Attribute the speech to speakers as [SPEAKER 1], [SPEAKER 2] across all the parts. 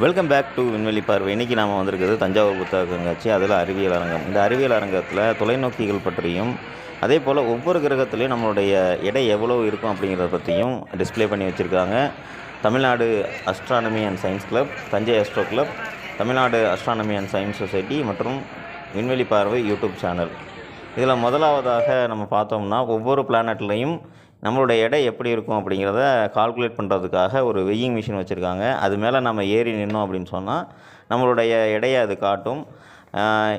[SPEAKER 1] Welcome back to விண்வெளி பார்வை. இன்றைக்கி நாம் வந்திருக்கிறது தஞ்சாவூர் புத்தக கண்காட்சி அதில் அறிவியல் அரங்கம். இந்த அறிவியல் அரங்கத்தில் தொலைநோக்கிகள் பற்றியும் அதே போல் ஒவ்வொரு கிரகத்துலேயும் நம்மளுடைய எடை எவ்வளோ இருக்கும் அப்படிங்கிறத பற்றியும் டிஸ்ப்ளே பண்ணி வச்சுருக்காங்க. Tamil Nadu astronomy and science club Thanjai astro club Tamil Nadu astronomy and science society மற்றும் விண்வெளி பார்வை யூடியூப் சேனல் இதில் முதலாவதாக நம்ம பார்த்தோம்னா ஒவ்வொரு பிளானட்லேயும் நம்மளுடைய எடை எப்படி இருக்கும் அப்படிங்கிறத கால்குலேட் பண்ணுறதுக்காக ஒரு வெய்யிங் மிஷின் வச்சுருக்காங்க. அது மேலே நம்ம ஏறி நின்னோம் அப்படின்னு சொன்னால் நம்மளுடைய எடையை அது காட்டும்.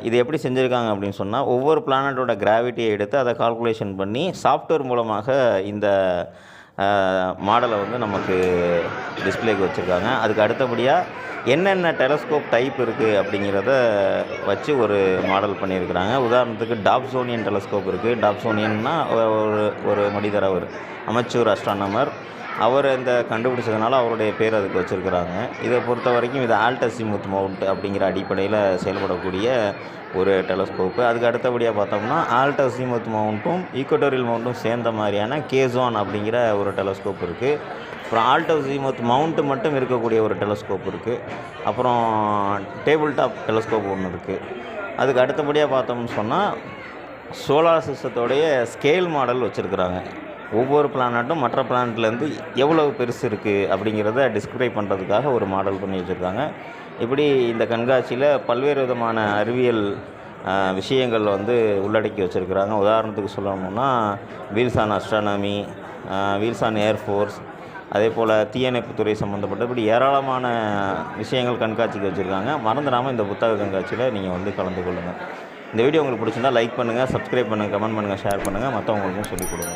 [SPEAKER 1] இது எப்படி செஞ்சுருக்காங்க அப்படின்னு சொன்னால் ஒவ்வொரு பிளானட்டோட கிராவிட்டியை எடுத்து அதை கால்குலேஷன் பண்ணி சாஃப்ட்வேர் மூலமாக இந்த மாடலை வந்து நமக்கு டிஸ்ப்ளேக்கு வச்சுருக்காங்க. அதுக்கு அடுத்தபடியாக என்னென்ன டெலஸ்கோப் டைப் இருக்குது அப்படிங்கிறத வச்சு ஒரு மாடல் பண்ணியிருக்கிறாங்க. உதாரணத்துக்கு டாப்சோனியன் டெலஸ்கோப் இருக்குது டாப்சோனியன்னா ஒரு ஒரு மனிதர் அவர் அமைச்சூர் அஸ்ட்ரானமர் அவர் இந்த கண்டுபிடிச்சதுனால அவருடைய பேர் அதுக்கு வச்சுருக்கிறாங்க. இதை பொறுத்த வரைக்கும் இது ஆல்டசிமுத் மவுண்ட் அப்படிங்கிற அடிப்படையில் செயல்படக்கூடிய ஒரு டெலஸ்கோப்பு அதுக்கு அடுத்தபடியாக பார்த்தோம்னா ஆல்டசிமுத் மவுண்ட்டும் ஈக்குவட்டோரியல் மவுண்ட்டும் சேர்ந்த மாதிரியான கேசோன் அப்படிங்கிற ஒரு டெலஸ்கோப் இருக்குது அப்புறம் ஆல்டோசிமத் மவுண்ட்டு மட்டும் இருக்கக்கூடிய ஒரு டெலஸ்கோப் இருக்குது அப்புறம் டேபிள் டாப் டெலஸ்கோப் ஒன்று இருக்குது அதுக்கு அடுத்தபடியாக பார்த்தோம்னு சொன்னால் சோலார் சிஸ்டத்தோடைய ஸ்கேல் மாடல் வச்சுருக்குறாங்க. ஒவ்வொரு பிளானட்டும் மற்ற பிளானட்லேருந்து எவ்வளவு பெருசு இருக்குது அப்படிங்கிறத டிஸ்கிரைப் பண்ணுறதுக்காக ஒரு மாடல் பண்ணி வச்சுருக்காங்க. இப்படி இந்த கண்காட்சியில் பல்வேறு விதமான அறிவியல் விஷயங்கள் வந்து உள்ளடக்கி வச்சுருக்குறாங்க. உதாரணத்துக்கு சொல்லணும்னா wheels on on astronomy wheels on air force அதே போல் தீயணைப்புத்துறை சம்மந்தப்பட்ட இப்படி ஏராளமான விஷயங்கள் கண்காட்சிக்கு வச்சுருக்காங்க. மறந்துடாமல் இந்த புத்தக கண்காட்சியில் நீங்கள் வந்து கலந்து கொள்ளுங்கள் இந்த வீடியோ உங்களுக்கு பிடிச்சிருந்தா லைக் பண்ணுங்கள் சப்ஸ்கிரைப் பண்ணுங்கள் கமெண்ட் பண்ணுங்கள் ஷேர் பண்ணுங்கள் மற்றவங்களுக்கும் சொல்லிக் கொடுங்க.